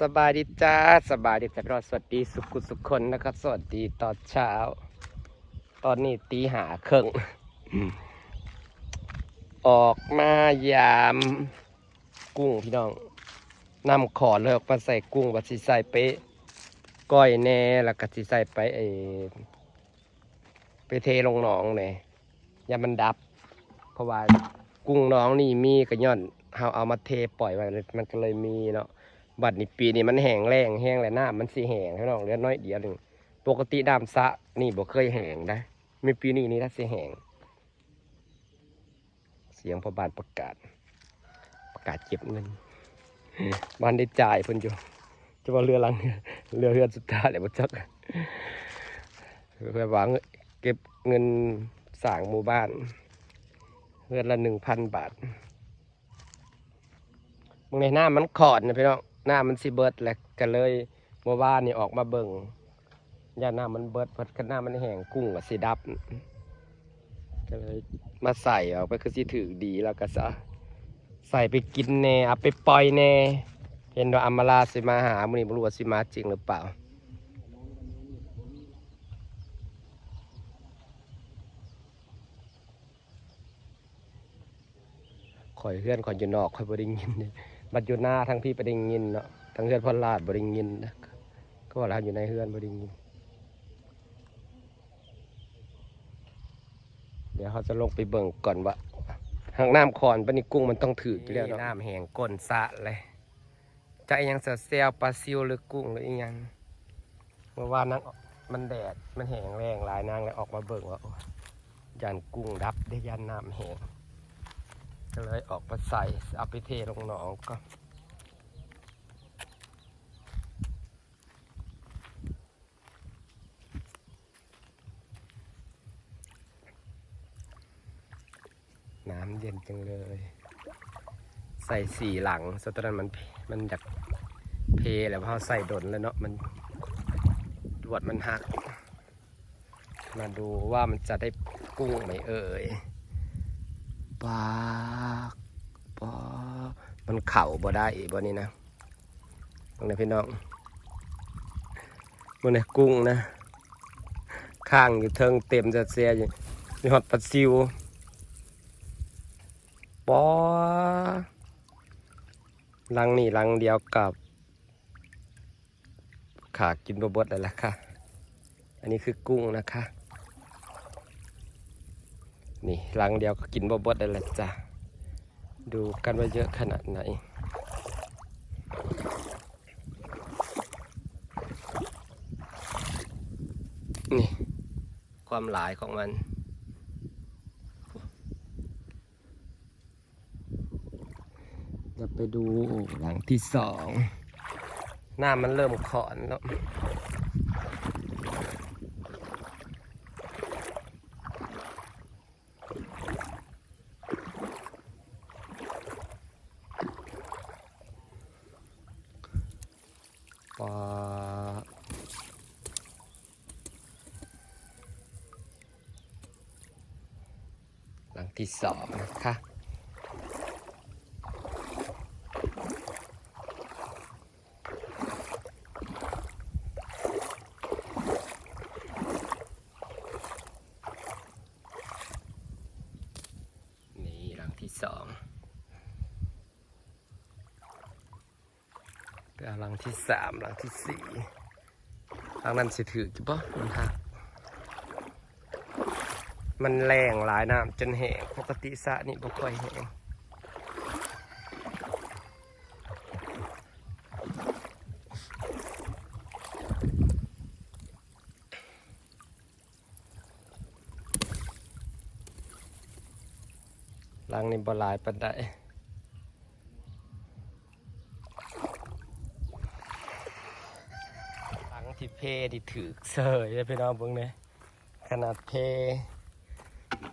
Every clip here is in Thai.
สบายดีจ้าสบายดีแต่รอดสวัสดีสุขุสุขคนนะครับ สวัสดีตอนเช้า ตอนนี้ตีหาเครึ่งออกมายาม กุ้งพี่น้องนำขอเลยออกมาใส่กุ้งวัดสิใส่ไปก้อยแน่แล้วก็สิใส่ไปไอไปเทลงหนองเนี่ยยามันดับ เพราะว่ากุ้งน้องนี่มีกระย่อนเฮาเอามาเทปล่อยไว้เลยมันก็เลยมีเนาะ บัดนี้ปีนี้มันแห้งแรงแห้งและน้ำมันสีแห้งพี่น้องเหลือน้อยเดียวหนึ่งปกติน้ำสะนี่บ่เคยแห้งนะมีปีนี้นี่ถ้าสีแห้งเสียงพอบานประกาศ ประกาศเก็บเงินบ้านได้จ่ายเพิ่นอยู่จะว่าเรือลังเรือเรือสุดท้ายเลยบ่จักเพื่อหวังเก็บเงินสร้างหมู่บ้านเรือนละหนึ่งพันบาทมึงในหน้ามันขอดนะพี่น้อง หน้ามันสิเบิดแหละก็เลยเมื่อวานนี่ออกมาเบิ่งย่าหน้ามันเบิดเพราะกันหน้ามันแห้งกุ้งกับสีดับ ก็เลยมาใส่ออกไปคือสิถือดีแล้วก็ซะใส่ไปกินแน่เอาไปปล่อยแน่ เห็นว่าอัมมาลาสิมาหามันนี่ไม่รู้ว่าสิมาจริงหรือเปล่าข่อยเพื่อนข่อยอยู่นอกข่อยบ่ได้ยินเนี่ย บัดอยู่หน้าทั้งพี่บ่ได้ยินเนาะทั้งเพื่อนพ่อลาดบ่ได้ยินนะก็ว่าเราอยู่ในเฮือนบ่ได้ยิน เดี๋ยวเขาจะลงไปเบิ่งก่อนว่าทางน้ำคอนปนี่กุ้งมันต้องถืออยู่แล้วเนาะน้ำแห้งก้นสะเลยจะยังเสียเซลปลาซิวหรือกุ้งหรืออีหยังเมื่อวานนั้นมันแดดมันแห้งแรงหลายนางเลยออกมาเบิ่งว่าโอ้ยยันกุ้งดับได้ยันน้ำแห้ง ก็เลยออกมาใส่เอาไปเทลงหนองก็น้ำเย็นจังเลย ใส่สี่หลังสตอนนั้นมันมันอยากเพแหล้วเพราะใส่ดนแล้วเนาะมันดวดมันหัก มาดูว่ามันจะได้กุ้งไหมเอ่ย ปากปามันเข่าบ่ได้อีกบ่นี่นะตรงนี้พี่น้องมันเนี่กุ้งนะ ข้างอยู่เทิงเต็มจะเสียอยู่มีหอดปลาซิวปอลังนี่ลังเดียวกับ ขากินบเบดเลยล่ะค่ะ อันนี้คือกุ้งนะคะ นี่ลังเดียวก็กินบ่บดได้แล้วจ้ะ ดูกันว่าเยอะขนาดไหน นี่ ความหลายของมันจะไปดูหลังที่สอง หน้ามันเริ่มขอนแล้ว ที่สองนะคะนี่หลังที่สองไปเอาลังที่สามหลังที่สี่หลังนั้นสิถือกี่ปะมันหัก มันแรงหลายน้ำจนแห้งปกติสะนี่บ่ค่อยแห้งลังนี่บ่หลายปานใดหลังที่เพที่ถือเสยเลยพี่น้องเบิ่งเนี่ยขนาดเพ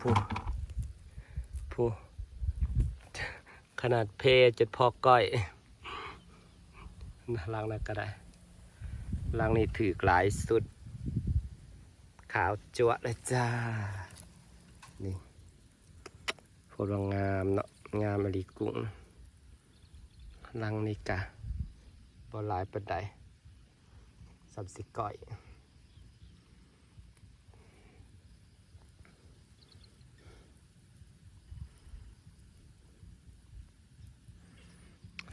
ผู้ผู้ขนาดเพจดพอก้อยหลังนั้นก็ได้ลังนี้ถือหลายสุด ขาวจั๊วะเลยจ้า นี่พว่างามเนาะงามอลีกุ้งลังนี่กะบ่หลายปานใดสับสิก้อย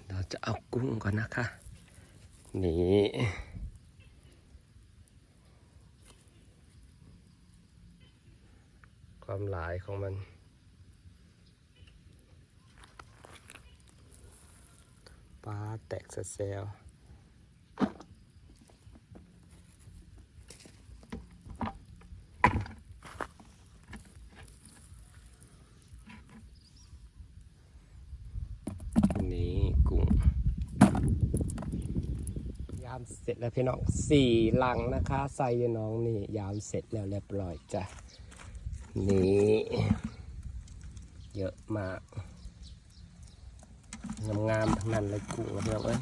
เรา จะเอากุ้งก่อนนะคะ นี่ความหลายของมัน ปลาแตกสะเซลล์กุ้ง ยามเสร็จ แล้วพี่น้องสี่ลังนะคะใส่ยน้องนี่ยามเสร็จแล้วเรียบร้อยจ้ะนี่เยอะมากงามๆทั้งนั้นเลยกุ้งพี่น้องเอ้ย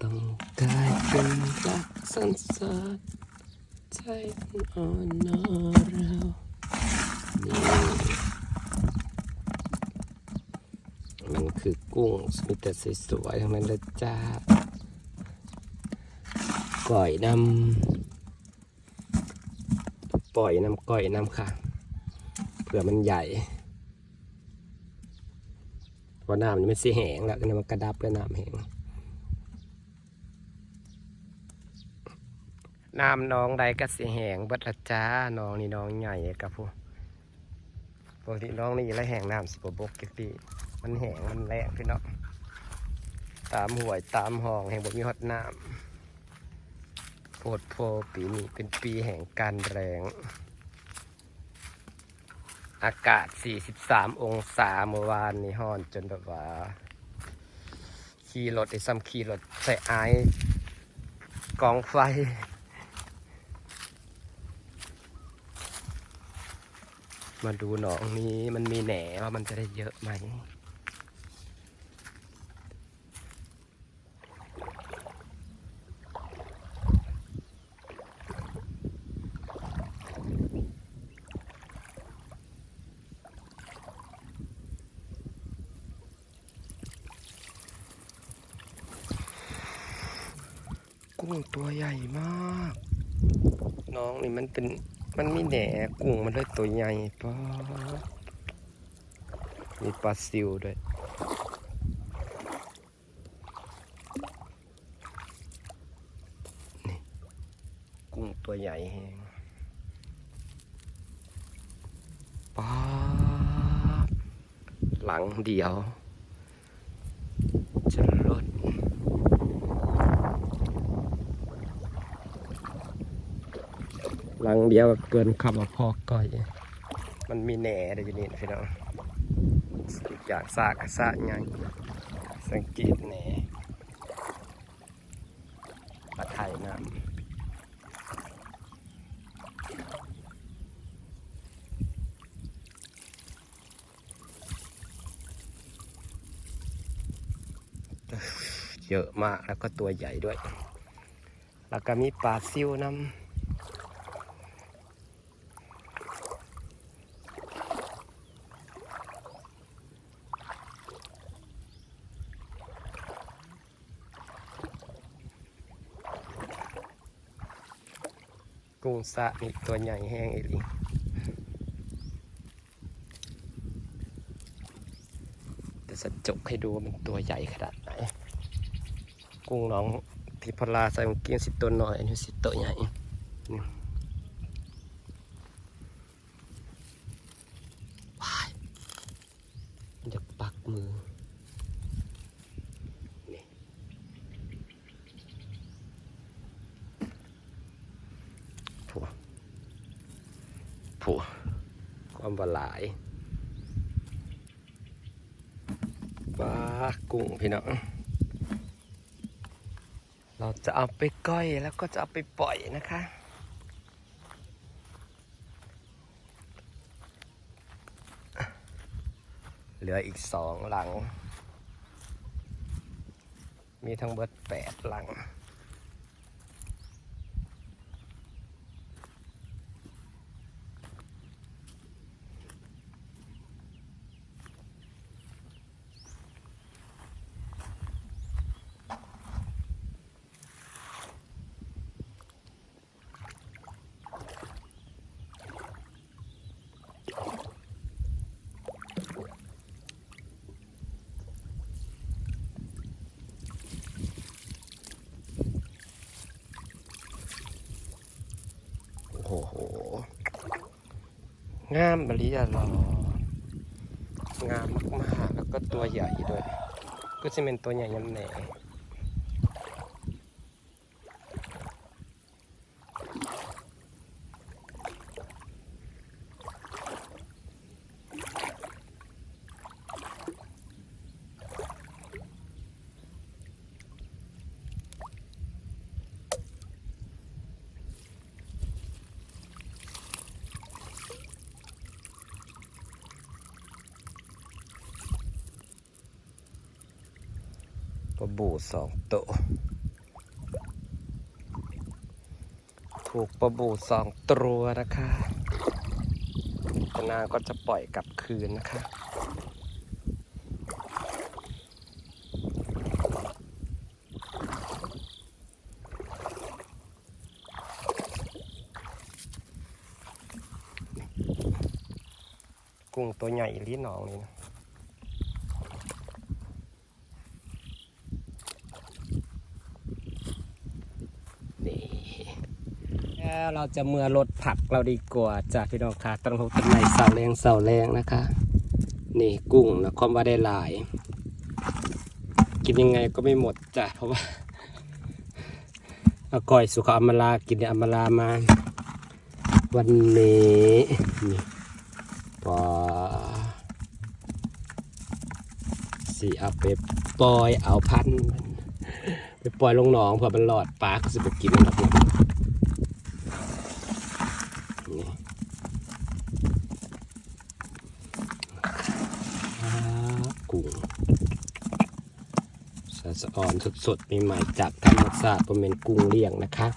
ต้องกลายเป็นรักสันสดใจอ่อนนอเรานี่มันคือกุ้งมีแต่สวยๆทั้งนั้นเลยจ้า ก่อยน้ำปล่อยน้ำก่อยน้ำค่ะ เผื่อมันใหญ่พราน้ำมันไม่สีแห้งแล้วก็มันกระดับแล้วน้ำแห้งน้ำน้องใดก็สีแห้งบัดละจ้าน้องนี่น้องใหญ่กับผู้ปกติน้องนี่ละแห้งน้ำสิบบกจักทีมันแห้งมันแรงพี่น้องตามห่วยตามห้องแห่งบ่มีฮอดน้ำ โพดโพปีนี้เป็นปีแห่งการแรงอากาศ 43 องศาเมื่อวานนี้ฮ้อนจนแบบว่า ขี่รถไอ้ซ้ำขี่รถใส่ไอายกองไฟ มาดูหนองนี้มันมีแหน่ว่ามันจะได้เยอะไหม กุ้งตัวใหญ่มาก นี่มันเป็นมันมีแหน่กุ้งมันเลยตัวใหญ่ป้ามีปลาซิวด้วยนี่กุ้งตัวใหญ่แฮงปาหลังเดียวจะลด หลังเดียวเกินคำว่าพอก้อย มันมีแหน่ได้อยู่นี่พี่น้องอยากซากกระซากไงสังเกตแหน่ปลาไทยน้ำเยอะมากแล้วก็ตัวใหญ่ด้วย แล้วก็มีปลาซิวน้ำ กุ้งสะนี่ตัวใหญ่แห้งอีหลีจะสะจกให้ดูมันตัวใหญ่ขนาดไหน กุ้งน้องที่พลาใส่เกียงสิตัวหน่อยอันนี้สิตัวใหญ่นี่ว้ายมันจะปักมือ นี่ ผัว ผัวความบหลายปลากุ้งพี่น้อง เราจะเอาไปก้อยแล้วก็จะเอาไปปล่อยนะคะ เหลืออีกสองหลัง มีทั้งเบิดแปดหลัง งามบริยาลองามมากๆ แล้วก็ตัวใหญ่ด้วย ก็จะเป็นตัวใหญ่ยำแหน่ บูสองตัวถูกปลาบูสองตัวนะคะตนาก็จะปล่อยกลับคืนนะคะกุ้งตัวใหญ่ลิ้นหนองนี่นะ แล้วเราจะเมื่อรถผักเราดีกว่าจากพี่น้องค่ะต้นหกต้นไม้เสาแรงเสาแรงนะคะ นี่กุ้งนะความว่าได้หลาย กินยังไงก็ไม่หมดจ้ะเพราะว่าอาก่อยสุขอมรากินอมรามา วันนี้นี่ปอสีเอาไปปล่อยเอาพันไปปล่อยลงหนองเผื่อมันหลอดปลาก็จะไปกินนะครับเนี่ยนี่อ่ากุ้งสะสะ อ่อนสดๆใหม่ๆจากธรรมชาติเป็นกุ้งเลี้ยงนะคะ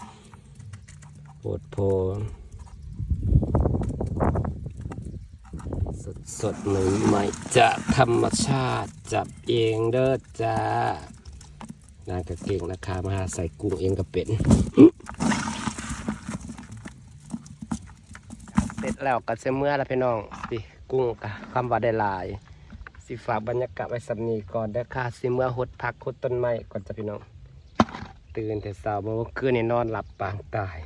โพดโพสดสดใหม่ๆจากธรรมชาติจับเองเด้อจ้านางกระเก่งนะคะมาใส่กุ้งเองก็เป็นเสร็จแล้วก็จะเมื่อแล้วพี่น้องสิกุ้งกะคำว่าได้ลาย สิฝากบรรยากาศไว้สำนีก่อนเด้อค่ะสิเมื่อหดพักหดต้นไม้ก่อนจะพี่น้อง ตื่นแต่เช้าเมื่อคืนนี่นอนหลับปางตาย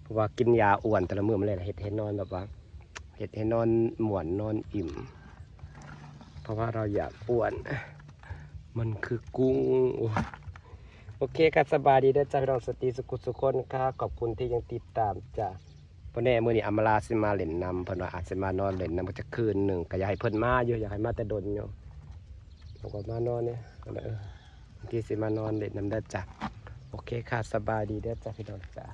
เพราะว่ากินยาอ้วนแต่ละมื้อมันเลยเห็ดให้นอนแบบว่าเห็ดให้นอนหมวนนอนอิ่ม เพราะว่าเราอยากอ้วน มันคือกุ้งโอ้โอเคครับสบายดีเด้อจ้าพี่น้องสตรีสุขุสุขคนค่ะขอบคุณที่ยังติดตามจ้า พราะแน่เมื่อนี้อำมลาสิมาเล่นนำเพิ่นว่าอาจสิมานอนเล่นนำก็จะคืนหนึ่งก็อยากให้เพิ่นมาอยู่อยากให้มาแต่ดนอยู่บอกว่ามานอนเนี่ยเลยเออบางทีสิมานอนเล่นนำได้จ้ะโอเคค่ะสบายดีได้จ้ะพี่น้องจ้ะ